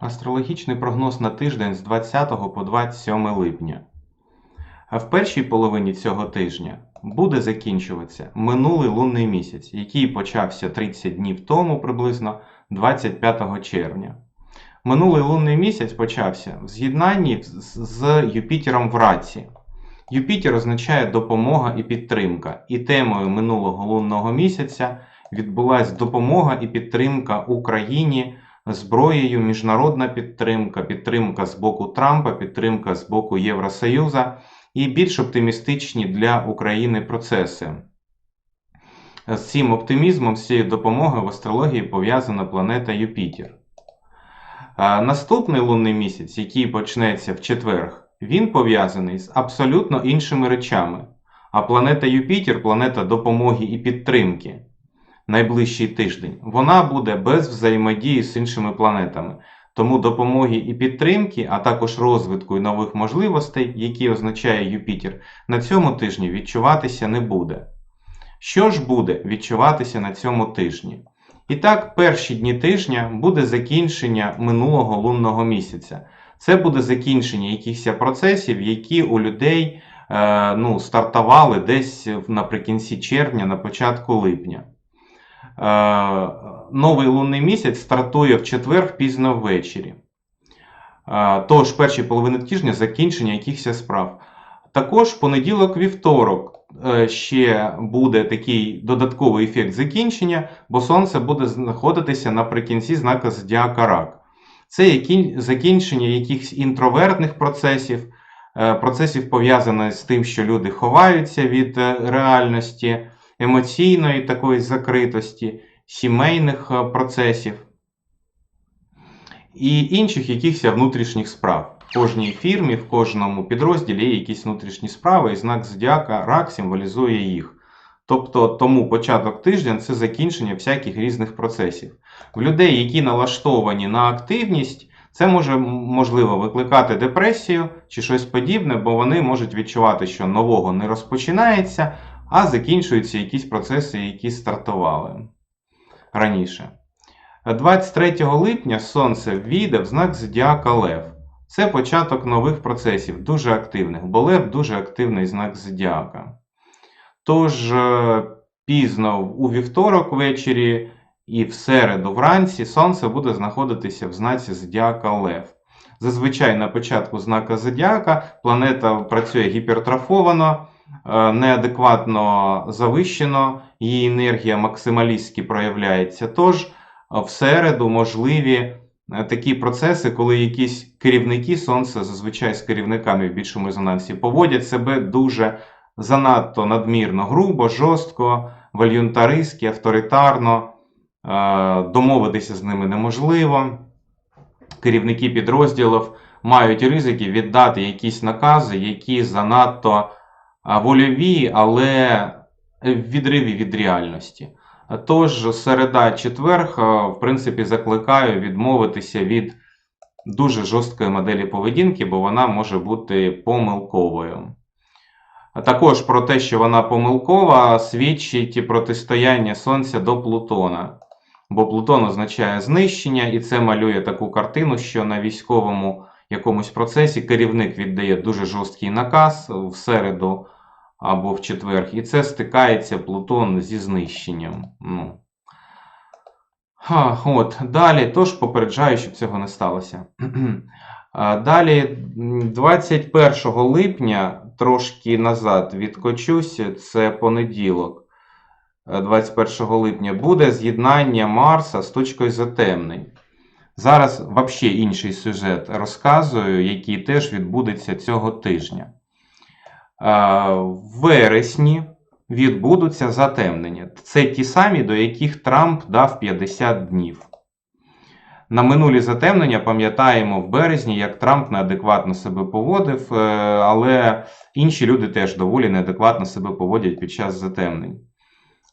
Астрологічний прогноз на тиждень з 20 по 27 липня. А В першій половині цього тижня буде закінчуватися минулий лунний місяць, який почався 30 днів тому приблизно 25 червня. Минулий лунний місяць почався в з'єднанні з- Юпітером в раці. Юпітер означає допомога і підтримка. І темою минулого лунного місяця відбулась допомога і підтримка Україні зброєю, міжнародна підтримка, підтримка з боку Трампа, підтримка з боку Євросоюзу і більш оптимістичні для України процеси. З цим оптимізмом, з цією допомогою в астрології пов'язана планета Юпітер. Наступний лунний місяць, який почнеться в четверг, він пов'язаний з абсолютно іншими речами. А планета Юпітер, планета допомоги і підтримки, найближчий тиждень, вона буде без взаємодії з іншими планетами. Тому допомоги і підтримки, а також розвитку і нових можливостей, які означає Юпітер, на цьому тижні відчуватися не буде. Що ж буде відчуватися на цьому тижні? І так, перші дні тижня буде закінчення минулого лунного місяця. Це буде закінчення якихось процесів, які у людей е, ну, стартували десь наприкінці червня, на початку липня. Е, новий лунний місяць стартує в четвер пізно ввечері. Е, Тож, перші половини тижня закінчення якихось справ. Також понеділок, вівторок е, ще буде такий додатковий ефект закінчення, бо сонце буде знаходитися наприкінці знака Зодіака Рак. Це закінчення якихось інтровертних процесів, процесів пов'язаних з тим, що люди ховаються від реальності, емоційної такої закритості, сімейних е, процесів і інших якихось внутрішніх справ. В кожній фірмі, в кожному підрозділі є якісь внутрішні справи, і знак зодіака рак символізує їх. Тобто тому початок тижня це закінчення всяких різних процесів. В людей, які налаштовані на активність, це може можливо викликати депресію чи щось подібне, бо вони можуть відчувати, що нового не розпочинається, а закінчуються якісь процеси, які стартували раніше. 23 липня Сонце війде в знак Зодіака Лев. Це початок нових процесів, дуже активних, бо Лев дуже активний знак Зодіака. Тож е, пізно у вівторок ввечері і в середу вранці Сонце буде знаходитися в знаці Зодіака Лев. Зазвичай на початку знака Зодіака планета працює гіпертрофовано, е, неадекватно завищено, її енергія максималістськи проявляється. Тож е, в середу можливі е, такі процеси, коли якісь керівники сонця, зазвичай з керівниками в більшому резонансі, поводять себе дуже занадто надмірно грубо, жорстко, вольюнтаристськи, авторитарно, е, домовитися з ними неможливо. Керівники підрозділів мають ризики віддати якісь накази, які занадто вольові, але в відриві від реальності. Тож середа четверг, в принципі, закликаю відмовитися від дуже жорсткої моделі поведінки, бо вона може бути помилковою. Також про те, що вона помилкова, свідчить протистояння Сонця до Плутона. Бо Плутон означає знищення, і це малює таку картину, що на військовому якомусь процесі керівник віддає дуже жорсткий наказ в середу або в четвер, і це стикається Плутон зі знищенням. Ну. От, далі, тож попереджаю, щоб цього не сталося. Далі, 21 липня, трошки назад відкочуся, це понеділок. е, 21 липня буде з'єднання Марса з точкою затемнень. Зараз взагалі інший сюжет розказую, який теж відбудеться цього тижня. Е, В вересні відбудуться затемнення. Це ті самі, до яких Трамп дав 50 днів. На минулі затемнення пам'ятаємо в березні, як Трамп неадекватно себе поводив, е, але інші люди теж доволі неадекватно себе поводять під час затемнень.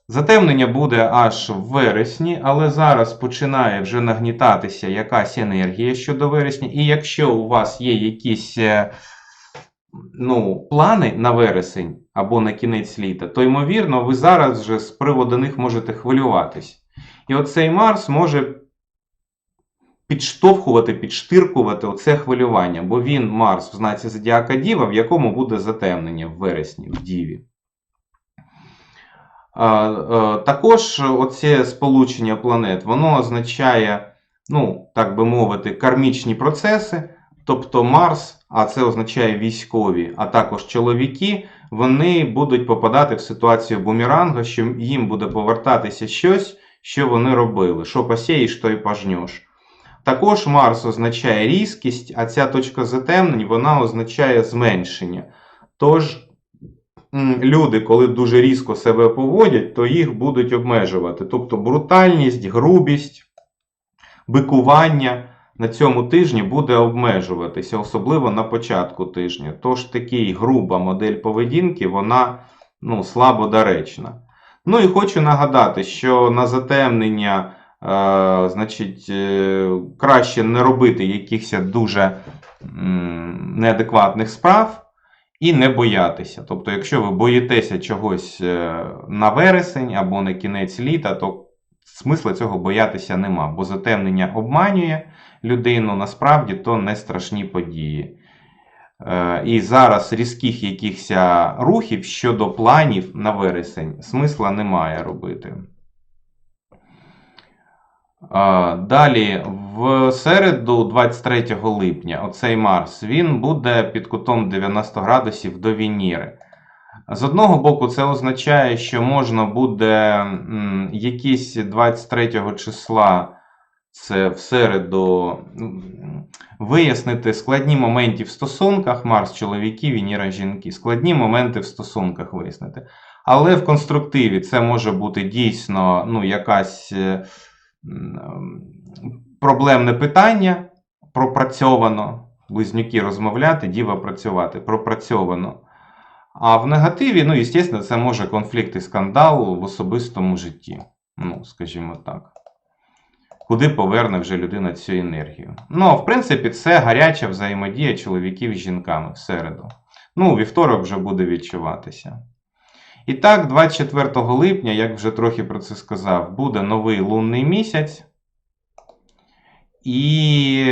Затемнення буде аж в вересні, але зараз починає вже нагнітатися якась енергія щодо вересня. І якщо у вас є якісь е, ну, плани на вересень або на кінець літа, то ймовірно, ви зараз вже з приводу них можете хвилюватись. І оцей Марс може підштовхувати, підштиркувати оце хвилювання, бо він Марс в знаці Зодіака Діва, в якому буде затемнення в вересні, в Діві. Е, Також оце сполучення планет, воно означає, ну, так би мовити, кармічні процеси. Тобто Марс, а це означає військові, а також чоловіки, вони будуть попадати в ситуацію бумеранга, що їм буде повертатися щось, що вони робили. Що посієш, то й пожнеш. Також Марс означає різкість, а ця точка затемнень вона означає зменшення. Тож люди, коли дуже різко себе поводять, то їх будуть обмежувати. Тобто брутальність, грубість, бикування на цьому тижні буде обмежуватися, особливо на початку тижня. Тож такий груба модель поведінки, вона ну, слабо доречна. Ну і хочу нагадати, що на затемнення, е, значить, е, краще не робити якихось дуже неадекватних справ і не боятися. Тобто, якщо ви боїтеся чогось е, на вересень або на кінець літа, то смисла цього боятися нема, бо затемнення обманює людину, насправді то не страшні події. Е, І зараз різких якихось рухів щодо планів на вересень смисла немає робити. Далі, в середу, 23 липня, оцей Марс, він буде під кутом 90 градусів до Веніри. З одного боку, це означає, що можна буде якісь 23 числа, це в середу, вияснити складні моменти в стосунках, Марс чоловіки, Венера жінки, складні моменти в стосунках вияснити. Але в конструктиві це може бути дійсно ну, якась е, проблемне питання, пропрацьовано. Близнюки розмовляти, діва працювати, пропрацьовано. А в негативі, ну, звісно, це може конфлікт і скандал в особистому житті. Ну, скажімо так. Куди поверне вже людина цю енергію. Ну, в принципі, це гаряча взаємодія чоловіків з жінками в середу. Ну, вівторок вже буде відчуватися. І так, 24 липня, як вже трохи про це сказав, буде новий лунний місяць. І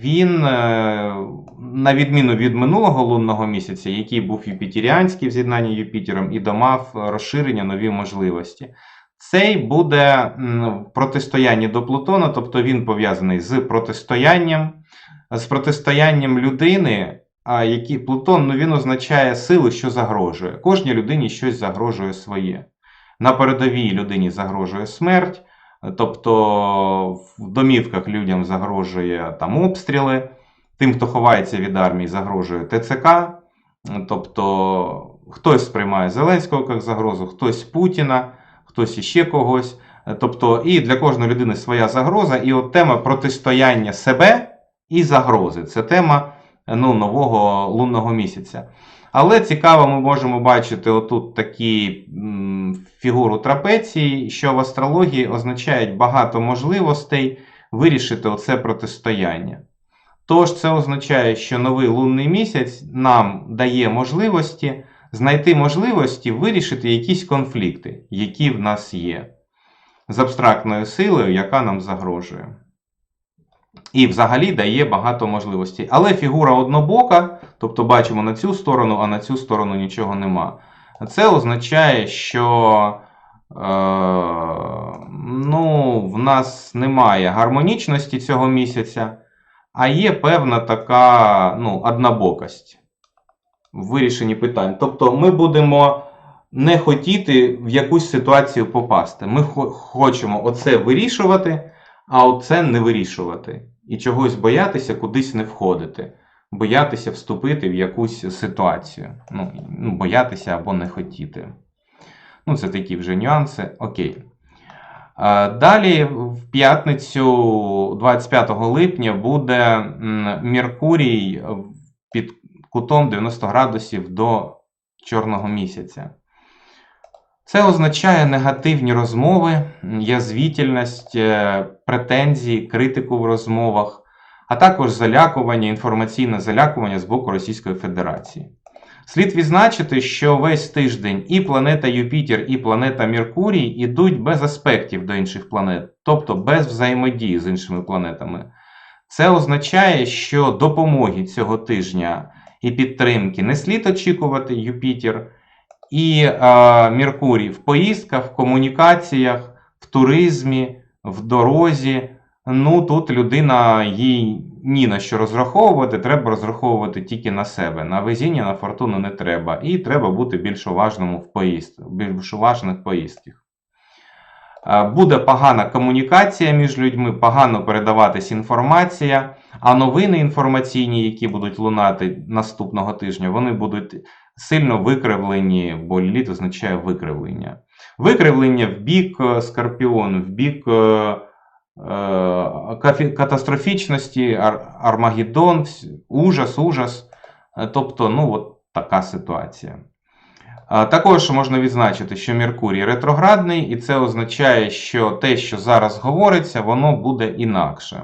він, е, на відміну від минулого лунного місяця, який був юпітеріанський в з'єднанні Юпітером, і домав розширення нові можливості. Цей буде протистоянні до Плутона, тобто він пов'язаний з протистоянням, з протистоянням людини, який Плутон ну, він означає силу, що загрожує. Кожній людині щось загрожує своє. На передовій людині загрожує смерть. Тобто в домівках людям загрожує там обстріли, тим, хто ховається від армії, загрожує ТЦК. Тобто хтось сприймає Зеленського як загрозу, хтось Путіна, хтось іще когось. Тобто, і для кожної людини своя загроза. І от тема протистояння себе і загрози. Це тема ну, нового лунного місяця. Але цікаво, ми можемо бачити отут такі фігуру трапеції, що в астрології означають багато можливостей вирішити оце протистояння. Тож це означає, що новий лунний місяць нам дає можливості знайти можливості вирішити якісь конфлікти, які в нас є, з абстрактною силою, яка нам загрожує. І взагалі дає багато можливостей. Але фігура однобока, тобто бачимо на цю сторону, а на цю сторону нічого нема. Це означає, що е, ну, в нас немає гармонічності цього місяця, а є певна така ну, однобокость в вирішенні питань. Тобто ми будемо не хотіти в якусь ситуацію попасти. Ми хочемо оце вирішувати, а оце не вирішувати. І чогось боятися, кудись не входити. Боятися вступити в якусь ситуацію. Ну, ну, боятися або не хотіти. Ну, це такі вже нюанси. Окей. Далі, в п'ятницю, 25 липня, буде Меркурій під кутом 90 градусів до чорного місяця. Це означає негативні розмови, язвітельність, е, претензії, критику в розмовах, а також залякування, інформаційне залякування з боку Російської Федерації. Слід відзначити, що весь тиждень і планета Юпітер, і планета Меркурій ідуть без аспектів до інших планет, тобто без взаємодії з іншими планетами. Це означає, що допомоги цього тижня і підтримки не слід очікувати Юпітер і е, Меркурій в поїздках, в комунікаціях, в туризмі, в дорозі. Ну тут людина їй ні на що розраховувати, треба розраховувати тільки на себе. На везіння, на фортуну не треба. І треба бути більш уважним в поїздках, більш уважних поїздках. Буде погана комунікація між людьми, погано передаватись інформація, а новини інформаційні, які будуть лунати наступного тижня, вони будуть сильно викривлені, бо ліліт означає викривлення. Викривлення в бік е, скорпіон, в бік е, е, катастрофічності, ар- Армагеддон, ужас, ужас. Тобто, ну, от така ситуація. Також можна відзначити, що Меркурій ретроградний, і це означає, що те, що зараз говориться, воно буде інакше.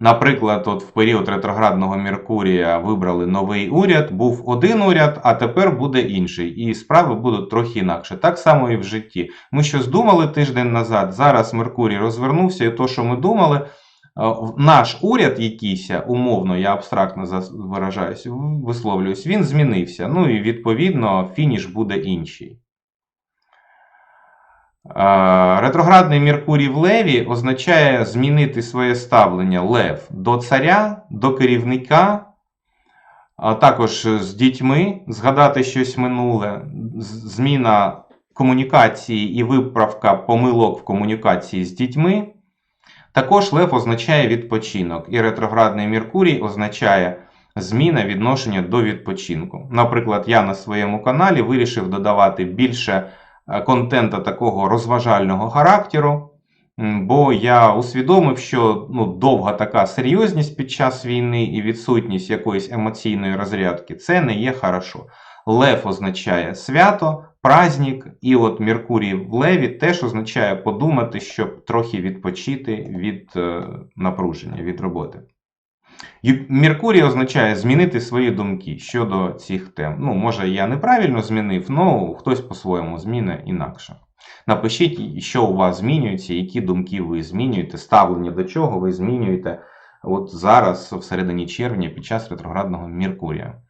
Наприклад, от в період ретроградного Меркурія вибрали новий уряд, був один уряд, а тепер буде інший. І справи будуть трохи інакше. Так само і в житті. Ми щось думали тиждень назад, зараз Меркурій розвернувся, і то, що ми думали, е, наш уряд якийсь, умовно, я абстрактно виражаюсь, висловлююсь, він змінився. Ну і відповідно фініш буде інший. Ретроградний Меркурій в Леві означає змінити своє ставлення Лев до царя, до керівника, а також з дітьми, згадати щось минуле, зміна комунікації і виправка помилок в комунікації з дітьми. Також Лев означає відпочинок, і ретроградний Меркурій означає зміна відношення до відпочинку. Наприклад, я на своєму каналі вирішив додавати більше контента такого розважального характеру, бо я усвідомив, що ну, довга така серйозність під час війни і відсутність якоїсь емоційної розрядки це не є хорошо. Лев означає свято, праздник, і от Меркурій в Леві теж означає подумати, щоб трохи відпочити від е, напруження, від роботи. Меркурій означає змінити свої думки щодо цих тем. Ну, може, я неправильно змінив, але хтось по-своєму зміни інакше. Напишіть, що у вас змінюється, які думки ви змінюєте, ставлення до чого ви змінюєте от зараз, в середині червня, під час ретроградного Меркурія.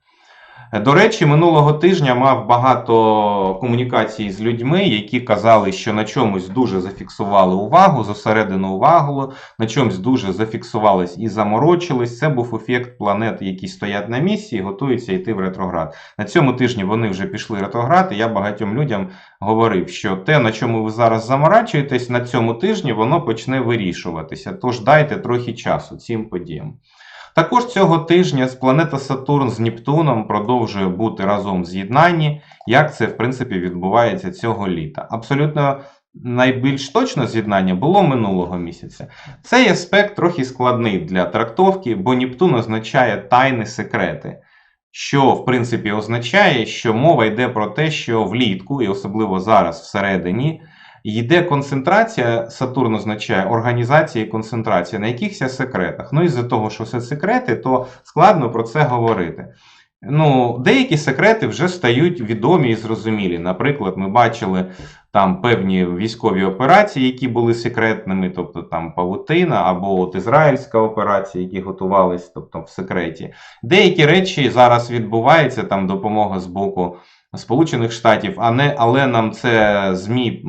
До речі, минулого тижня мав багато комунікацій з людьми, які казали, що на чомусь дуже зафіксували увагу, зосередену увагу, на чомусь дуже зафіксувались і заморочились. Це був ефект планет, які стоять на місці і готуються йти в ретроград. На цьому тижні вони вже пішли ретроград, і я багатьом людям говорив, що те, на чому ви зараз заморачуєтесь, на цьому тижні воно почне вирішуватися. Тож дайте трохи часу цим подіям. Також цього тижня планета Сатурн з Нептуном продовжує бути разом в з'єднанні, як це в принципі відбувається цього літа. Абсолютно найбільш точне з'єднання було минулого місяця. Цей аспект трохи складний для трактовки, бо Нептун означає тайни секрети. Що в принципі означає, що мова йде про те, що влітку, і особливо зараз всередині, йде концентрація, Сатурн означає організація і концентрація на якихось секретах. Ну, із-за того, що це секрети, то складно про це говорити. Ну, деякі секрети вже стають відомі і зрозумілі. Наприклад, ми бачили там певні військові операції, які були секретними, тобто там Павутина, або от ізраїльська операція, які готувалися, тобто в секреті. Деякі речі зараз відбуваються, там допомога з боку Сполучених Штатів, а не, але нам це ЗМІ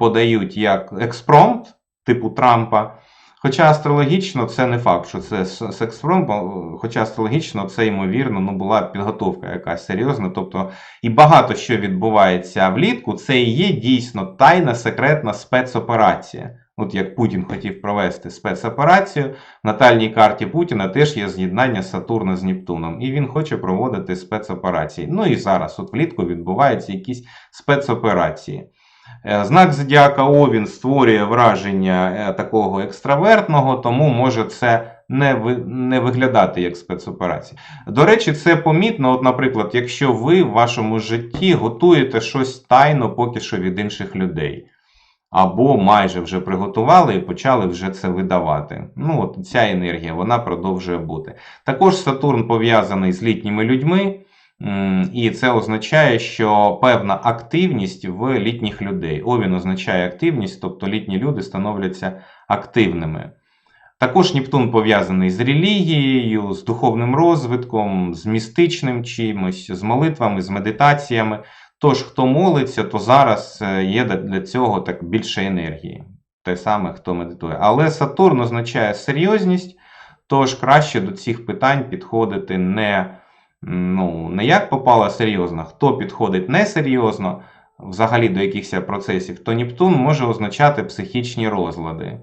подають як експромт, типу Трампа. Хоча астрологічно це не факт, що це з експромтом, хоча астрологічно це ймовірно ну, була підготовка якась серйозна. Тобто і багато що відбувається влітку, це і є дійсно тайна секретна спецоперація. От як Путін хотів провести спецоперацію, в натальній карті Путіна теж є з'єднання Сатурна з Нептуном, і він хоче проводити спецоперації. Ну і зараз, от влітку, відбуваються якісь спецоперації. Е, Знак зодіака Овін створює враження е, такого екстравертного, тому може це не, ви, не виглядати як спецоперація. До речі, це помітно, от, наприклад, якщо ви в вашому житті готуєте щось тайно поки що від інших людей. Або майже вже приготували і почали вже це видавати. Ну, от ця енергія вона продовжує бути. Також Сатурн пов'язаний з літніми людьми, і це означає, що певна активність в літніх людей. Овін означає активність, тобто літні люди становляться активними. Також Нептун пов'язаний з релігією, з духовним розвитком, з містичним чимось, з молитвами, з медитаціями. Тож, хто молиться, то зараз е, є для- цього так більше енергії. Те саме, хто медитує. Але Сатурн означає серйозність, тож краще до цих питань підходити не, ну, не як попало серйозно, хто підходить несерйозно, взагалі до якихось процесів, то Нептун може означати психічні розлади.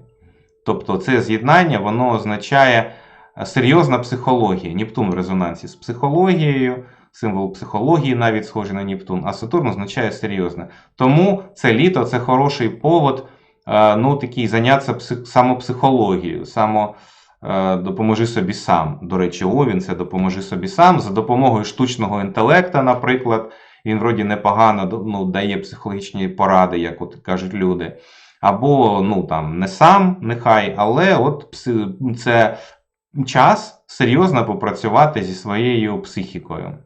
Тобто це з'єднання воно означає е, серйозна психологія. Нептун в резонансі з психологією, символ психології навіть схожий на Нептун, а Сатурн означає серйозне. Тому це літо це хороший повод е, ну, такий, зайнятися псих- самопсихологією, само е, допоможи собі сам. До речі, Овін це допоможи собі сам за допомогою штучного інтелекта, наприклад. Він вроді непогано ну, дає психологічні поради, як от кажуть люди. Або ну там не сам, нехай, але от це час серйозно попрацювати зі своєю психікою.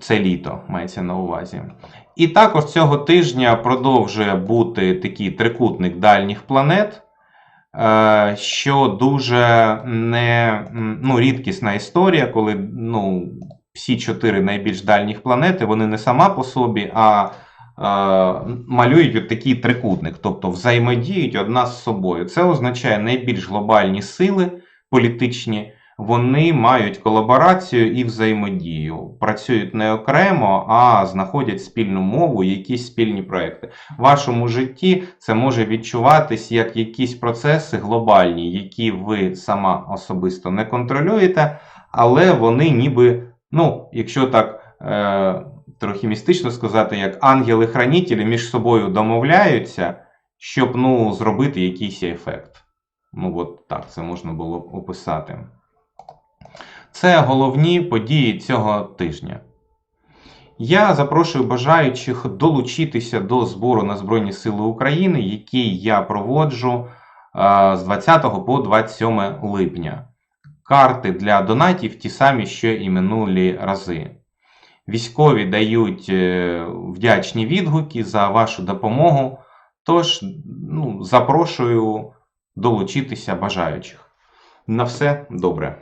Це літо мається на увазі. І також цього тижня продовжує бути такий трикутник дальніх планет, е, що дуже не, ну, рідкісна історія, коли ну, всі чотири найбільш дальніх планети вони не сама по собі, а е, малюють такий трикутник, тобто взаємодіють одна з собою. Це означає найбільш глобальні сили політичні. Вони мають колаборацію і взаємодію, працюють не окремо, а знаходять спільну мову, якісь спільні проекти. В вашому житті це може відчуватись як якісь процеси глобальні, які ви сама особисто не контролюєте, але вони ніби, ну, якщо так е, трохи містично сказати, як ангели-хранителі між собою домовляються, щоб ну, зробити якийсь ефект. Ну, от так це можна було описати. Це головні події цього тижня. Я запрошую бажаючих долучитися до збору на Збройні Сили України, який я проводжу з 20 по 27 липня. Карти для донатів ті самі, що і минулі рази. Військові дають е, вдячні відгуки за вашу допомогу. Тож, ну, запрошую долучитися бажаючих. На все добре.